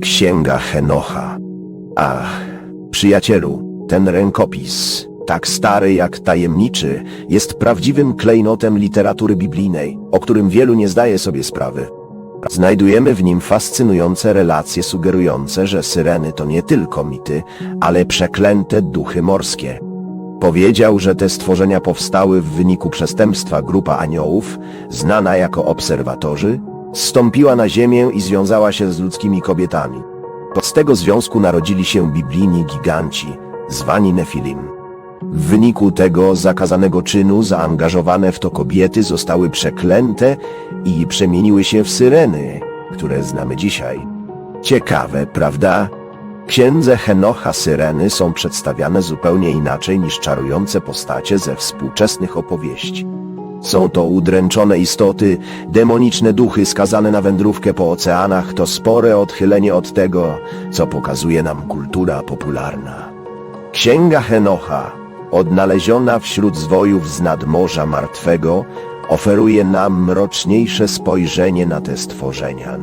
Księga Henocha. Ach, przyjacielu, ten rękopis, tak stary jak tajemniczy, jest prawdziwym klejnotem literatury biblijnej, o którym wielu nie zdaje sobie sprawy. Znajdujemy w nim fascynujące relacje sugerujące, że syreny to nie tylko mity, ale przeklęte duchy morskie. Powiedział, że te stworzenia powstały w wyniku przestępstwa grupa aniołów, znana jako obserwatorzy, zstąpiła na ziemię i związała się z ludzkimi kobietami. Z tego związku narodzili się biblijni giganci, zwani Nefilim. W wyniku tego zakazanego czynu zaangażowane w to kobiety zostały przeklęte i przemieniły się w syreny, które znamy dzisiaj. Ciekawe, prawda? Księdze Henocha syreny są przedstawiane zupełnie inaczej niż czarujące postacie ze współczesnych opowieści. Są to udręczone istoty, demoniczne duchy skazane na wędrówkę po oceanach, to spore odchylenie od tego, co pokazuje nam kultura popularna. Księga Henocha, odnaleziona wśród zwojów z nadmorza martwego, oferuje nam mroczniejsze spojrzenie na te stworzenia.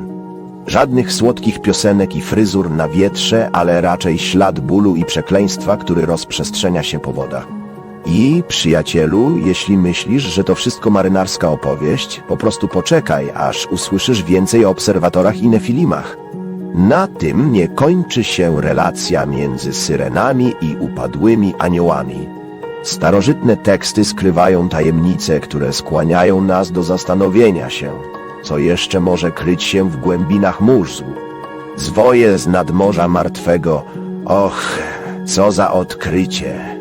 Żadnych słodkich piosenek i fryzur na wietrze, ale raczej ślad bólu i przekleństwa, który rozprzestrzenia się po wodach. I, przyjacielu, jeśli myślisz, że to wszystko marynarska opowieść, po prostu poczekaj, aż usłyszysz więcej o obserwatorach i nefilimach. Na tym nie kończy się relacja między syrenami i upadłymi aniołami. Starożytne teksty skrywają tajemnice, które skłaniają nas do zastanowienia się, co jeszcze może kryć się w głębinach mózgu. Zwoje z nadmorza martwego, och, co za odkrycie!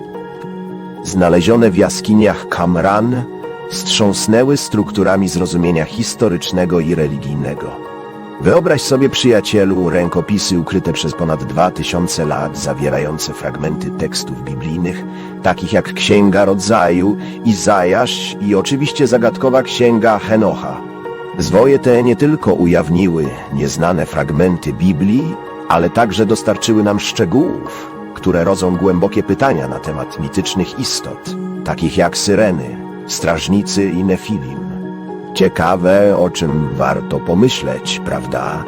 Znalezione w jaskiniach Kamran, wstrząsnęły strukturami zrozumienia historycznego i religijnego. Wyobraź sobie, przyjacielu, rękopisy ukryte przez ponad dwa tysiące lat, zawierające fragmenty tekstów biblijnych, takich jak Księga Rodzaju, Izajasz i oczywiście zagadkowa Księga Henocha. Zwoje te nie tylko ujawniły nieznane fragmenty Biblii, ale także dostarczyły nam szczegółów, które rodzą głębokie pytania na temat mitycznych istot, takich jak syreny, strażnicy i nefilim. Ciekawe, o czym warto pomyśleć, prawda?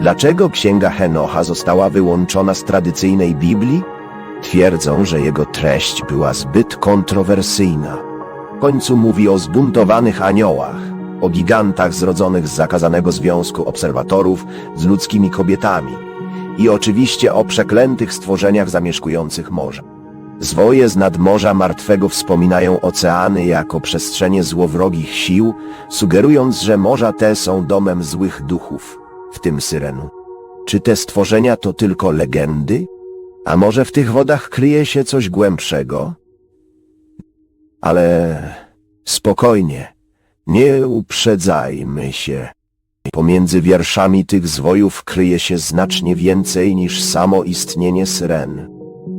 Dlaczego księga Henocha została wyłączona z tradycyjnej Biblii? Twierdzą, że jego treść była zbyt kontrowersyjna. W końcu mówi o zbuntowanych aniołach, o gigantach zrodzonych z zakazanego związku obserwatorów z ludzkimi kobietami i oczywiście o przeklętych stworzeniach zamieszkujących morze. Zwoje z nadmorza martwego wspominają oceany jako przestrzenie złowrogich sił, sugerując, że morza te są domem złych duchów, w tym syrenu. Czy te stworzenia to tylko legendy? A może w tych wodach kryje się coś głębszego? Ale spokojnie, nie uprzedzajmy się. Pomiędzy wierszami tych zwojów kryje się znacznie więcej niż samo istnienie syren.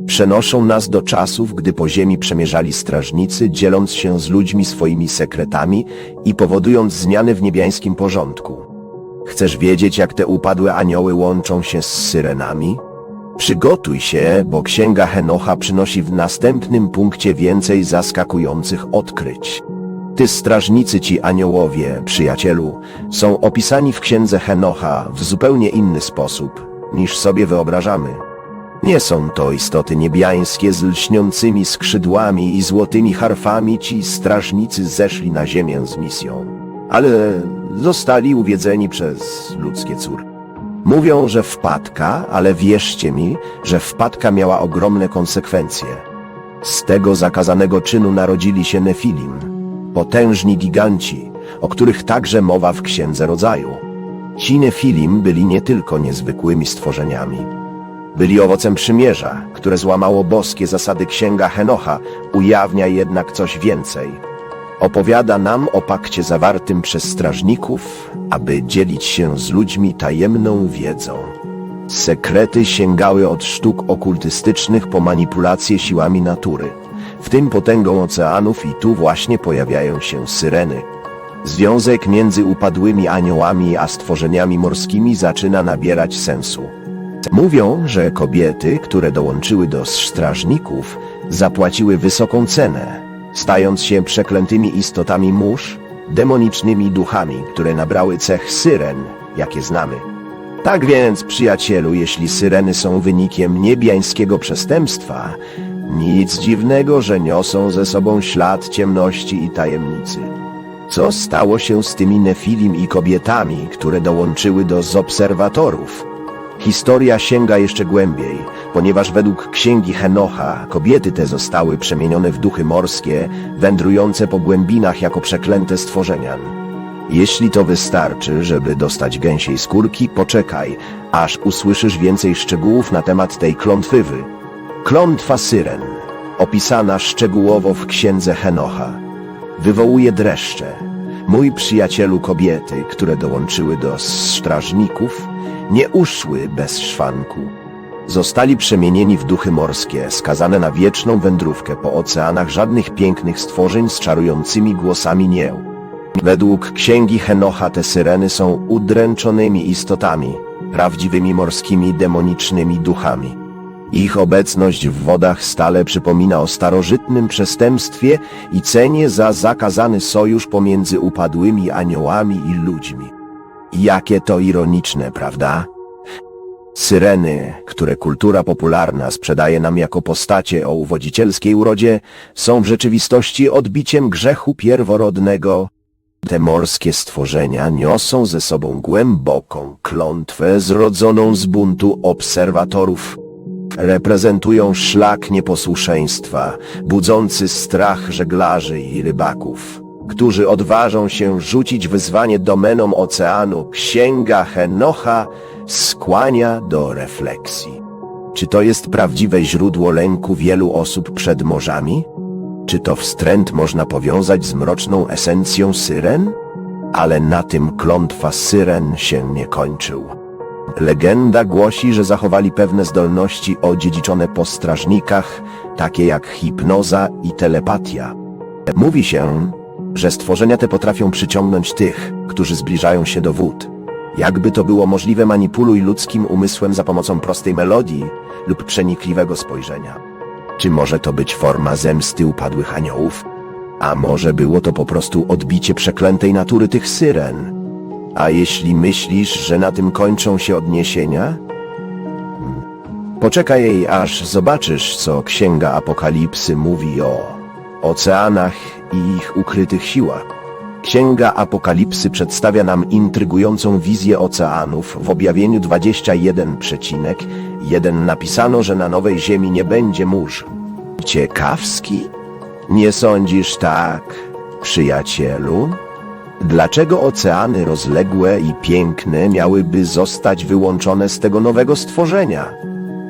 Przenoszą nas do czasów, gdy po ziemi przemierzali strażnicy, dzieląc się z ludźmi swoimi sekretami i powodując zmiany w niebiańskim porządku. Chcesz wiedzieć, jak te upadłe anioły łączą się z syrenami? Przygotuj się, bo Księga Henocha przynosi w następnym punkcie więcej zaskakujących odkryć. Ty strażnicy ci aniołowie, przyjacielu, są opisani w księdze Henocha w zupełnie inny sposób, niż sobie wyobrażamy. Nie są to istoty niebiańskie z lśniącymi skrzydłami i złotymi harfami ci strażnicy zeszli na ziemię z misją, ale zostali uwiedzeni przez ludzkie córki. Mówią, że wpadka, ale wierzcie mi, że wpadka miała ogromne konsekwencje. Z tego zakazanego czynu narodzili się Nefilim, potężni giganci, o których także mowa w Księdze Rodzaju. Ci Nefilim byli nie tylko niezwykłymi stworzeniami. Byli owocem przymierza, które złamało boskie zasady Księga Henocha, ujawnia jednak coś więcej. Opowiada nam o pakcie zawartym przez strażników, aby dzielić się z ludźmi tajemną wiedzą. Sekrety sięgały od sztuk okultystycznych po manipulacje siłami natury, w tym potęgą oceanów i tu właśnie pojawiają się syreny. Związek między upadłymi aniołami a stworzeniami morskimi zaczyna nabierać sensu. Mówią, że kobiety, które dołączyły do strażników, zapłaciły wysoką cenę, stając się przeklętymi istotami mórz, demonicznymi duchami, które nabrały cech syren, jakie znamy. Tak więc, przyjacielu, jeśli syreny są wynikiem niebiańskiego przestępstwa, nic dziwnego, że niosą ze sobą ślad ciemności i tajemnicy. Co stało się z tymi Nefilim i kobietami, które dołączyły do zobserwatorów? Historia sięga jeszcze głębiej, ponieważ według księgi Henocha kobiety te zostały przemienione w duchy morskie, wędrujące po głębinach jako przeklęte stworzenia. Jeśli to wystarczy, żeby dostać gęsiej skórki, poczekaj, aż usłyszysz więcej szczegółów na temat tej klątwywy. Klątwa syren, opisana szczegółowo w księdze Henocha, wywołuje dreszcze. Mój przyjacielu kobiety, które dołączyły do strażników, nie uszły bez szwanku. Zostali przemienieni w duchy morskie, skazane na wieczną wędrówkę po oceanach żadnych pięknych stworzeń z czarującymi głosami nie. Według księgi Henocha te syreny są udręczonymi istotami, prawdziwymi morskimi demonicznymi duchami. Ich obecność w wodach stale przypomina o starożytnym przestępstwie i cenie za zakazany sojusz pomiędzy upadłymi aniołami i ludźmi. Jakie to ironiczne, prawda? Syreny, które kultura popularna sprzedaje nam jako postacie o uwodzicielskiej urodzie, są w rzeczywistości odbiciem grzechu pierworodnego. Te morskie stworzenia niosą ze sobą głęboką klątwę zrodzoną z buntu obserwatorów. Reprezentują szlak nieposłuszeństwa, budzący strach żeglarzy i rybaków, którzy odważą się rzucić wyzwanie domenom oceanu. Księga Henocha skłania do refleksji. Czy to jest prawdziwe źródło lęku wielu osób przed morzami? Czy to wstręt można powiązać z mroczną esencją syren? Ale na tym klątwa syren się nie kończył. Legenda głosi, że zachowali pewne zdolności odziedziczone po strażnikach, takie jak hipnoza i telepatia. Mówi się, że stworzenia te potrafią przyciągnąć tych, którzy zbliżają się do wód. Jakby to było możliwe, manipuluj ludzkim umysłem za pomocą prostej melodii lub przenikliwego spojrzenia. Czy może to być forma zemsty upadłych aniołów? A może było to po prostu odbicie przeklętej natury tych syren? A jeśli myślisz, że na tym kończą się odniesienia? Poczekaj, aż zobaczysz, co Księga Apokalipsy mówi o oceanach i ich ukrytych siłach. Księga Apokalipsy przedstawia nam intrygującą wizję oceanów. W objawieniu 21,1 napisano, że na nowej ziemi nie będzie mórz. Ciekawski? Nie sądzisz tak, przyjacielu? Dlaczego oceany rozległe i piękne miałyby zostać wyłączone z tego nowego stworzenia?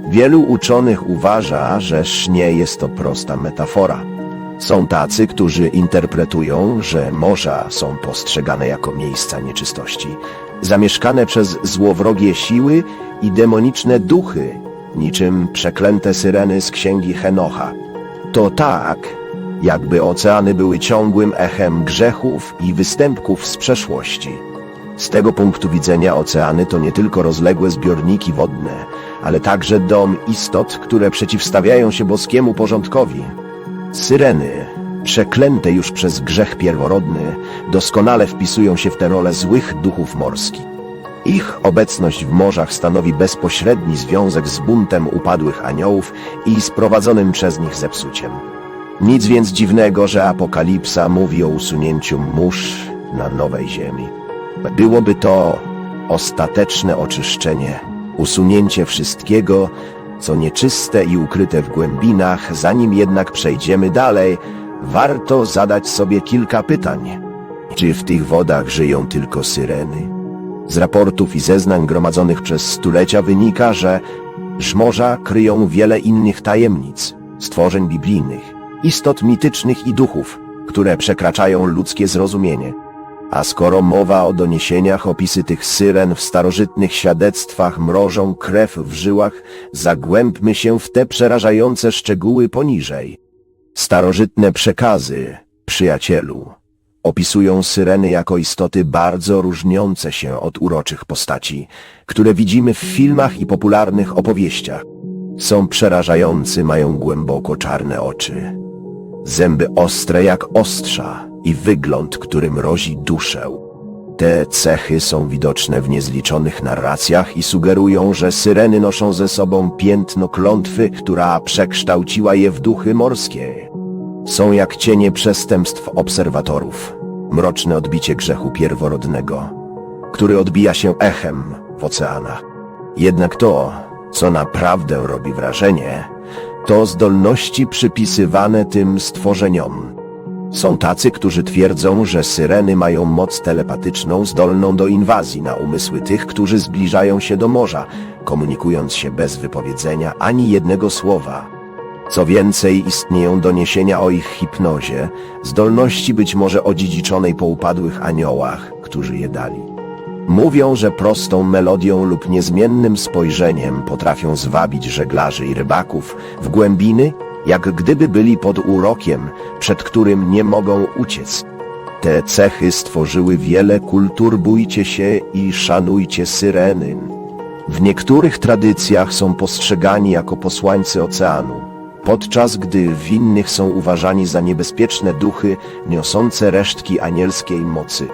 Wielu uczonych uważa, że nie jest to prosta metafora. Są tacy, którzy interpretują, że morza są postrzegane jako miejsca nieczystości, zamieszkane przez złowrogie siły i demoniczne duchy, niczym przeklęte syreny z księgi Henocha. To tak, jakby oceany były ciągłym echem grzechów i występków z przeszłości. Z tego punktu widzenia oceany to nie tylko rozległe zbiorniki wodne, ale także dom istot, które przeciwstawiają się boskiemu porządkowi. Syreny, przeklęte już przez grzech pierworodny, doskonale wpisują się w tę rolę złych duchów morskich. Ich obecność w morzach stanowi bezpośredni związek z buntem upadłych aniołów i sprowadzonym przez nich zepsuciem. Nic więc dziwnego, że Apokalipsa mówi o usunięciu mórz na nowej ziemi. Byłoby to ostateczne oczyszczenie, usunięcie wszystkiego, co nieczyste i ukryte w głębinach, zanim jednak przejdziemy dalej, warto zadać sobie kilka pytań. Czy w tych wodach żyją tylko syreny? Z raportów i zeznań gromadzonych przez stulecia wynika, że żmorza kryją wiele innych tajemnic, stworzeń biblijnych, istot mitycznych i duchów, które przekraczają ludzkie zrozumienie. A skoro mowa o doniesieniach, opisy tych syren w starożytnych świadectwach mrożą krew w żyłach, zagłębmy się w te przerażające szczegóły poniżej. Starożytne przekazy, przyjacielu, opisują syreny jako istoty bardzo różniące się od uroczych postaci, które widzimy w filmach i popularnych opowieściach. Są przerażający, mają głęboko czarne oczy, zęby ostre jak ostrza i wygląd, który mrozi duszę. Te cechy są widoczne w niezliczonych narracjach i sugerują, że syreny noszą ze sobą piętno klątwy, która przekształciła je w duchy morskie. Są jak cienie przestępstw obserwatorów, mroczne odbicie grzechu pierworodnego, który odbija się echem w oceanach. Jednak to, co naprawdę robi wrażenie, to zdolności przypisywane tym stworzeniom. Są tacy, którzy twierdzą, że syreny mają moc telepatyczną zdolną do inwazji na umysły tych, którzy zbliżają się do morza, komunikując się bez wypowiedzenia ani jednego słowa. Co więcej, istnieją doniesienia o ich hipnozie, zdolności być może odziedziczonej po upadłych aniołach, którzy je dali. Mówią, że prostą melodią lub niezmiennym spojrzeniem potrafią zwabić żeglarzy i rybaków w głębiny, jak gdyby byli pod urokiem, przed którym nie mogą uciec. Te cechy stworzyły wiele kultur, bójcie się i szanujcie syreny. W niektórych tradycjach są postrzegani jako posłańcy oceanu, podczas gdy w innych są uważani za niebezpieczne duchy niosące resztki anielskiej mocy.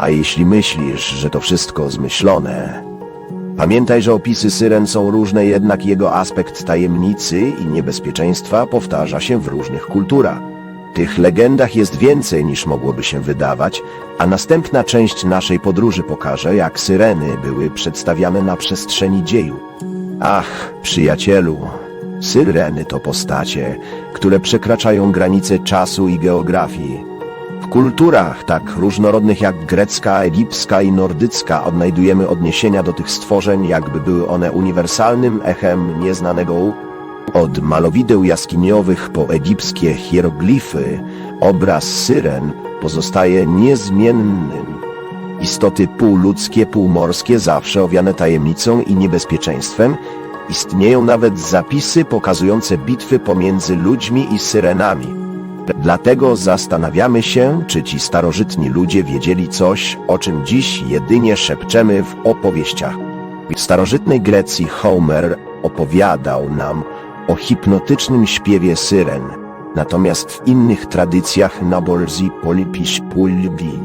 A jeśli myślisz, że to wszystko zmyślone, pamiętaj, że opisy syren są różne, jednak jego aspekt tajemnicy i niebezpieczeństwa powtarza się w różnych kulturach. Tych legendach jest więcej niż mogłoby się wydawać, a następna część naszej podróży pokaże, jak syreny były przedstawiane na przestrzeni dzieju. Ach, przyjacielu, syreny to postacie, które przekraczają granice czasu i geografii. Kulturach tak różnorodnych jak grecka, egipska i nordycka odnajdujemy odniesienia do tych stworzeń, jakby były one uniwersalnym echem nieznanego od malowideł jaskiniowych po egipskie hieroglify, obraz syren pozostaje niezmiennym. Istoty półludzkie, półmorskie, zawsze owiane tajemnicą i niebezpieczeństwem, istnieją nawet zapisy pokazujące bitwy pomiędzy ludźmi i syrenami. Dlatego zastanawiamy się, czy ci starożytni ludzie wiedzieli coś, o czym dziś jedynie szepczemy w opowieściach. W starożytnej Grecji Homer opowiadał nam o hipnotycznym śpiewie syren, natomiast w innych tradycjach naborzy polipisz pulgi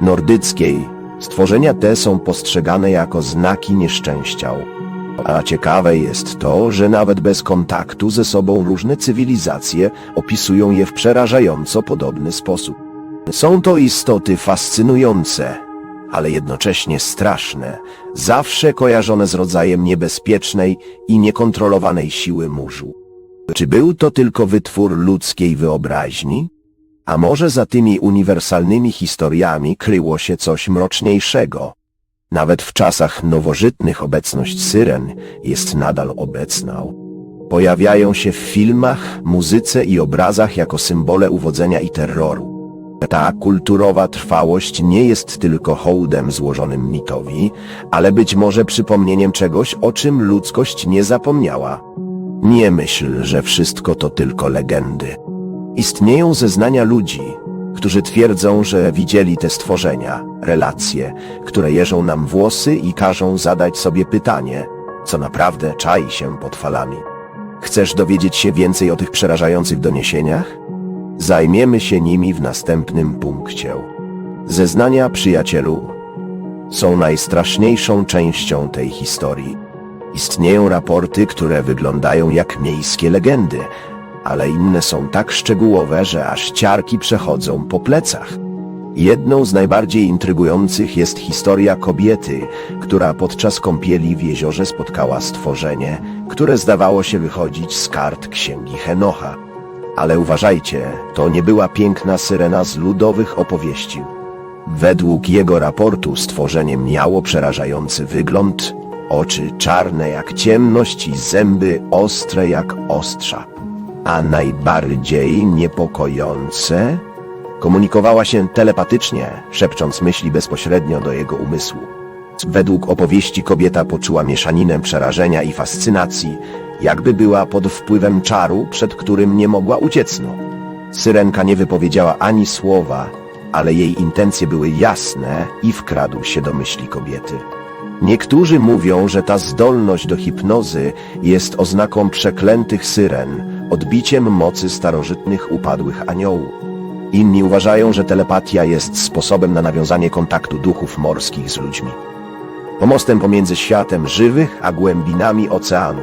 nordyckiej stworzenia te są postrzegane jako znaki nieszczęścia. A ciekawe jest to, że nawet bez kontaktu ze sobą różne cywilizacje opisują je w przerażająco podobny sposób. Są to istoty fascynujące, ale jednocześnie straszne, zawsze kojarzone z rodzajem niebezpiecznej i niekontrolowanej siły murzu. Czy był to tylko wytwór ludzkiej wyobraźni? A może za tymi uniwersalnymi historiami kryło się coś mroczniejszego? Nawet w czasach nowożytnych obecność syren jest nadal obecna. Pojawiają się w filmach, muzyce i obrazach jako symbole uwodzenia i terroru. Ta kulturowa trwałość nie jest tylko hołdem złożonym mitowi, ale być może przypomnieniem czegoś, o czym ludzkość nie zapomniała. Nie myśl, że wszystko to tylko legendy. Istnieją zeznania ludzi, którzy twierdzą, że widzieli te stworzenia, relacje, które jeżą nam włosy i każą zadać sobie pytanie, co naprawdę czai się pod falami. Chcesz dowiedzieć się więcej o tych przerażających doniesieniach? Zajmiemy się nimi w następnym punkcie. Zeznania przyjacielu są najstraszniejszą częścią tej historii. Istnieją raporty, które wyglądają jak miejskie legendy, ale inne są tak szczegółowe, że aż ciarki przechodzą po plecach. Jedną z najbardziej intrygujących jest historia kobiety, która podczas kąpieli w jeziorze spotkała stworzenie, które zdawało się wychodzić z kart księgi Henocha. Ale uważajcie, to nie była piękna syrena z ludowych opowieści. Według jego raportu stworzenie miało przerażający wygląd, oczy czarne jak ciemność i zęby ostre jak ostrza. A najbardziej niepokojące komunikowała się telepatycznie, szepcząc myśli bezpośrednio do jego umysłu. Według opowieści kobieta poczuła mieszaninę przerażenia i fascynacji, jakby była pod wpływem czaru, przed którym nie mogła uciec. No. Syrenka nie wypowiedziała ani słowa, ale jej intencje były jasne i wkradł się do myśli kobiety. Niektórzy mówią, że ta zdolność do hipnozy jest oznaką przeklętych syren, odbiciem mocy starożytnych upadłych aniołów. Inni uważają, że telepatia jest sposobem na nawiązanie kontaktu duchów morskich z ludźmi. Pomostem pomiędzy światem żywych a głębinami oceanu.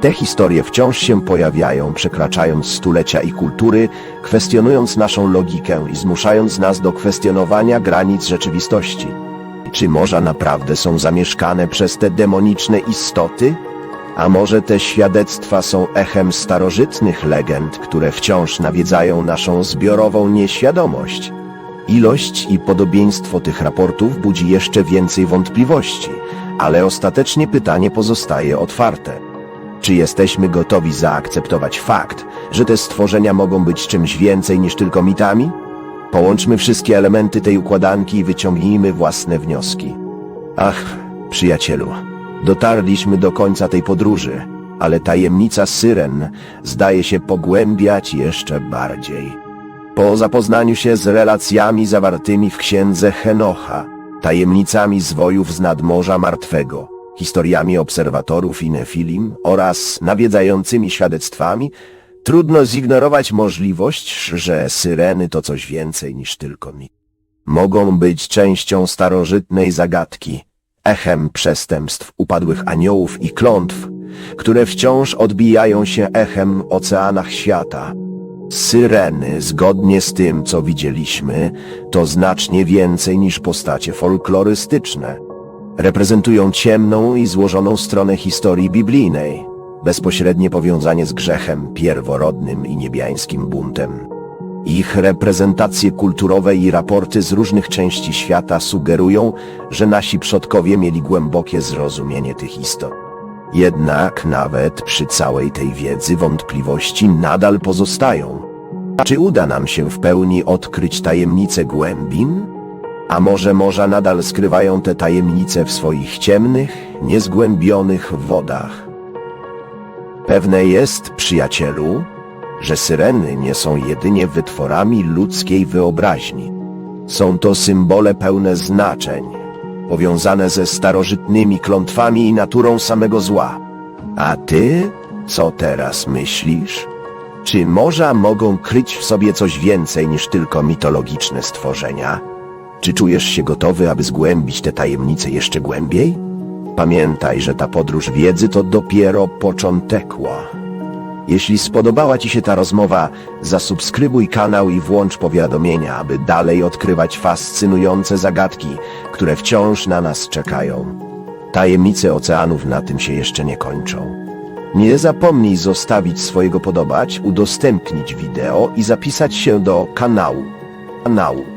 Te historie wciąż się pojawiają, przekraczając stulecia i kultury, kwestionując naszą logikę i zmuszając nas do kwestionowania granic rzeczywistości. Czy morza naprawdę są zamieszkane przez te demoniczne istoty? A może te świadectwa są echem starożytnych legend, które wciąż nawiedzają naszą zbiorową nieświadomość? Ilość i podobieństwo tych raportów budzi jeszcze więcej wątpliwości, ale ostatecznie pytanie pozostaje otwarte. Czy jesteśmy gotowi zaakceptować fakt, że te stworzenia mogą być czymś więcej niż tylko mitami? Połączmy wszystkie elementy tej układanki i wyciągnijmy własne wnioski. Ach, przyjacielu, dotarliśmy do końca tej podróży, ale tajemnica syren zdaje się pogłębiać jeszcze bardziej. Po zapoznaniu się z relacjami zawartymi w księdze Henocha, tajemnicami zwojów z nadmorza martwego, historiami obserwatorów i nefilim oraz nawiedzającymi świadectwami, trudno zignorować możliwość, że syreny to coś więcej niż tylko mit. Mogą być częścią starożytnej zagadki, echem przestępstw upadłych aniołów i klątw, które wciąż odbijają się echem w oceanach świata. Syreny, zgodnie z tym, co widzieliśmy, to znacznie więcej niż postacie folklorystyczne. Reprezentują ciemną i złożoną stronę historii biblijnej, bezpośrednie powiązanie z grzechem pierworodnym i niebiańskim buntem. Ich reprezentacje kulturowe i raporty z różnych części świata sugerują, że nasi przodkowie mieli głębokie zrozumienie tych istot. Jednak nawet przy całej tej wiedzy wątpliwości nadal pozostają. Czy uda nam się w pełni odkryć tajemnice głębin? A może morza nadal skrywają te tajemnice w swoich ciemnych, niezgłębionych wodach? Pewne jest, przyjacielu, że syreny nie są jedynie wytworami ludzkiej wyobraźni. Są to symbole pełne znaczeń, powiązane ze starożytnymi klątwami i naturą samego zła. A ty, co teraz myślisz? Czy morza mogą kryć w sobie coś więcej niż tylko mitologiczne stworzenia? Czy czujesz się gotowy, aby zgłębić te tajemnice jeszcze głębiej? Pamiętaj, że ta podróż wiedzy to dopiero początekła. Jeśli spodobała Ci się ta rozmowa, zasubskrybuj kanał i włącz powiadomienia, aby dalej odkrywać fascynujące zagadki, które wciąż na nas czekają. Tajemnice oceanów na tym się jeszcze nie kończą. Nie zapomnij zostawić swojego podobać, udostępnić wideo i zapisać się do kanału. Kanału.